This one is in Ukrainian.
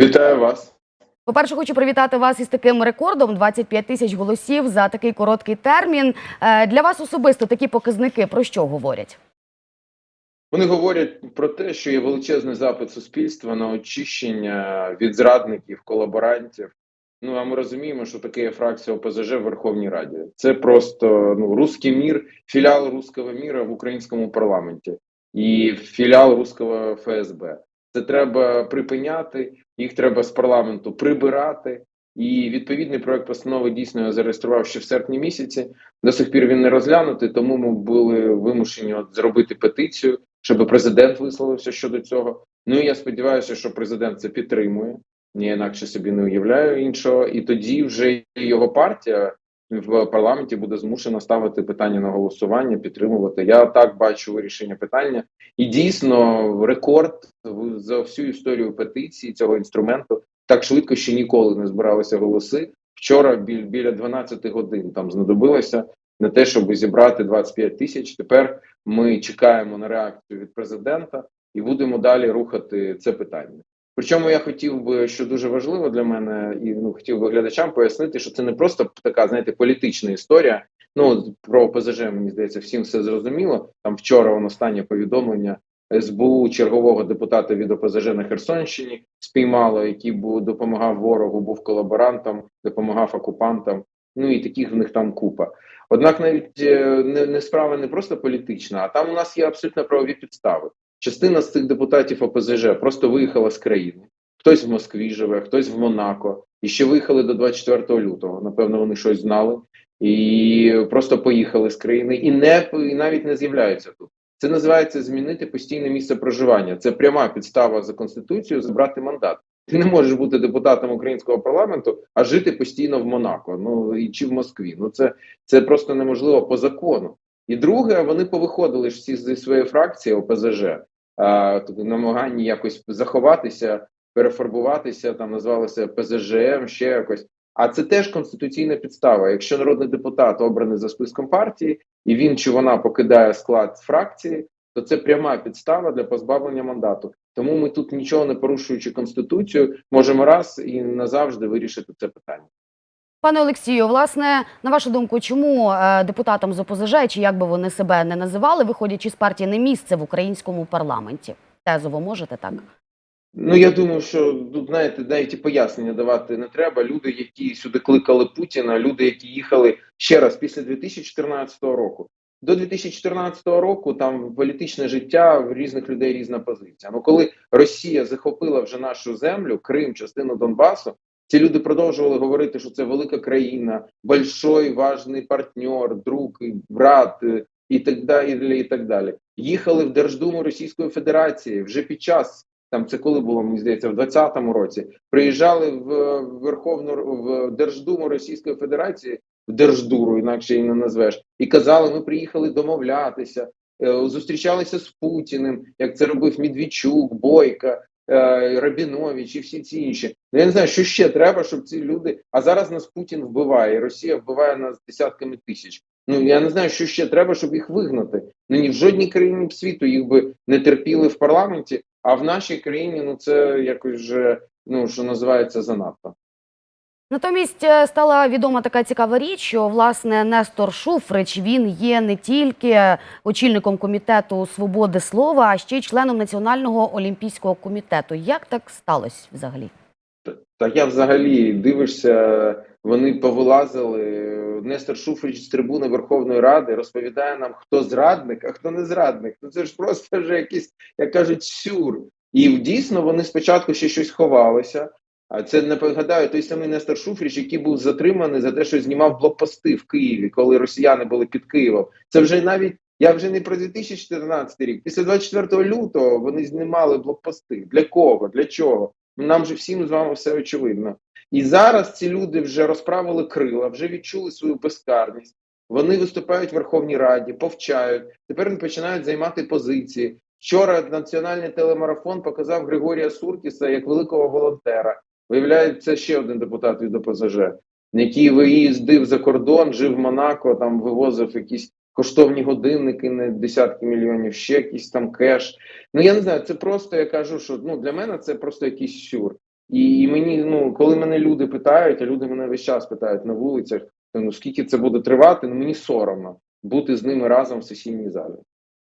Вітаю вас. По-перше, хочу привітати вас із таким рекордом 25 тисяч голосів за такий короткий термін. Е, Для вас особисто такі показники про що говорять? Вони говорять про те, що є величезний запит суспільства на очищення від зрадників, колаборантів. Ну а ми розуміємо, що таке є фракція ОПЗЖ в Верховній Раді. Це просто ну русський мір, філіал руського міра в українському парламенті і філіал руського ФСБ. Це треба припиняти. Їх треба з парламенту прибирати. І відповідний проект постанови дійсно я зареєстрував ще в серпні місяці. До сих пір він не розглянутий, тому ми були вимушені от зробити петицію, щоб президент висловився щодо цього. Ну і я сподіваюся, що президент це підтримує. Я інакше собі не уявляю іншого. І тоді вже його партія в парламенті буде змушена ставити питання на голосування, підтримувати. Я так бачу вирішення питання, і дійсно рекорд за всю історію петиції цього інструменту так швидко ще ніколи не збиралися голоси. Вчора біль, біля 12 годин там знадобилося на те, щоб зібрати 25 тисяч. Тепер ми чекаємо на реакцію від президента і будемо далі рухати це питання. Причому я хотів би, що дуже важливо для мене, і ну хотів би глядачам пояснити, що це не просто така, знаєте, політична історія. Ну про ОПЗЖ, мені здається, всім все зрозуміло. Там вчора воно останнє повідомлення СБУ чергового депутата від ОПЗЖ на Херсонщині спіймало, який був допомагав ворогу, був колаборантом, допомагав окупантам. Ну і таких в них там купа. Однак, навіть е, не, не справа не просто політична, а там у нас є абсолютно правові підстави. Частина з цих депутатів ОПЗЖ просто виїхала з країни. Хтось в Москві живе, хтось в Монако. І ще виїхали до 24 лютого. Напевно, вони щось знали і просто поїхали з країни і не і навіть не з'являються тут. Це називається змінити постійне місце проживання. Це пряма підстава за конституцією забрати мандат. Ти не можеш бути депутатом українського парламенту, а жити постійно в Монако. Ну і чи в Москві. Ну це, це просто неможливо по закону. І друге, вони повиходили ж всі зі своєї фракції ОПЗЖ, тобто намагання якось заховатися, перефарбуватися, там назвалося ПЗЖМ, ще якось. А це теж конституційна підстава. Якщо народний депутат обраний за списком партії, і він чи вона покидає склад фракції, то це пряма підстава для позбавлення мандату. Тому ми тут нічого не порушуючи конституцію, можемо раз і назавжди вирішити це питання. Пане Олексію, власне, на вашу думку, чому е, депутатам з ОПЗЖ, чи як би вони себе не називали, виходячи з партії, не місце в українському парламенті? Тезово можете так? Ну я думаю, що тут знаєте, навіть і пояснення давати не треба. Люди, які сюди кликали Путіна, люди, які їхали ще раз після 2014 року. До 2014 року там політичне життя в різних людей різна позиція. Ну коли Росія захопила вже нашу землю, Крим, частину Донбасу, ці люди продовжували говорити, що це велика країна, большой важний партнер, друг, брат е, і так далі. І так далі. Їхали в Держдуму Російської Федерації вже під час там це коли було, мені здається, в 20-му році. Приїжджали в Верховну в Держдуму Російської Федерації, в Держдуру, інакше її не назвеш, і казали, ми приїхали домовлятися, е, зустрічалися з Путіним, як це робив Медведчук, Бойка, е, Рабінович і всі ці інші. Ну, я не знаю, що ще треба, щоб ці люди. А зараз нас Путін вбиває, і Росія вбиває нас десятками тисяч. Ну я не знаю, що ще треба, щоб їх вигнати. Ну ні в жодній країні світу їх би не терпіли в парламенті. А в нашій країні ну це якось вже ну що називається занадто. Натомість е, стала відома така цікава річ, що власне Нестор Шуфрич він є не тільки очільником комітету свободи слова, а ще й членом Національного олімпійського комітету. Як так сталося взагалі? Та я взагалі дивишся, вони повилазили. Нестор Шуфрич з трибуни Верховної Ради розповідає нам, хто зрадник, а хто не зрадник. Ну це ж просто вже якийсь, як кажуть, сюр. І дійсно вони спочатку ще щось ховалися. А це не пригадаю той самий Нестор Шуфрич, який був затриманий за те, що знімав блокпости в Києві, коли росіяни були під Києвом. Це вже навіть я вже не про 2014 рік. Після 24 лютого вони знімали блокпости. Для кого? Для чого? Нам же всім з вами все очевидно. І зараз ці люди вже розправили крила, вже відчули свою безкарність. Вони виступають в Верховній Раді, повчають. Тепер вони починають займати позиції. Вчора національний телемарафон показав Григорія Суркіса як великого волонтера. Виявляється, ще один депутат від ОПЗЖ, який виїздив за кордон, жив в Монако, там вивозив якісь коштовні годинники, не десятки мільйонів, ще якийсь там кеш. Ну я не знаю, це просто я кажу, що ну для мене це просто якийсь сюр. І мені, ну, коли мене люди питають, а люди мене весь час питають на вулицях, ну скільки це буде тривати, ну мені соромно бути з ними разом в сесійній залі.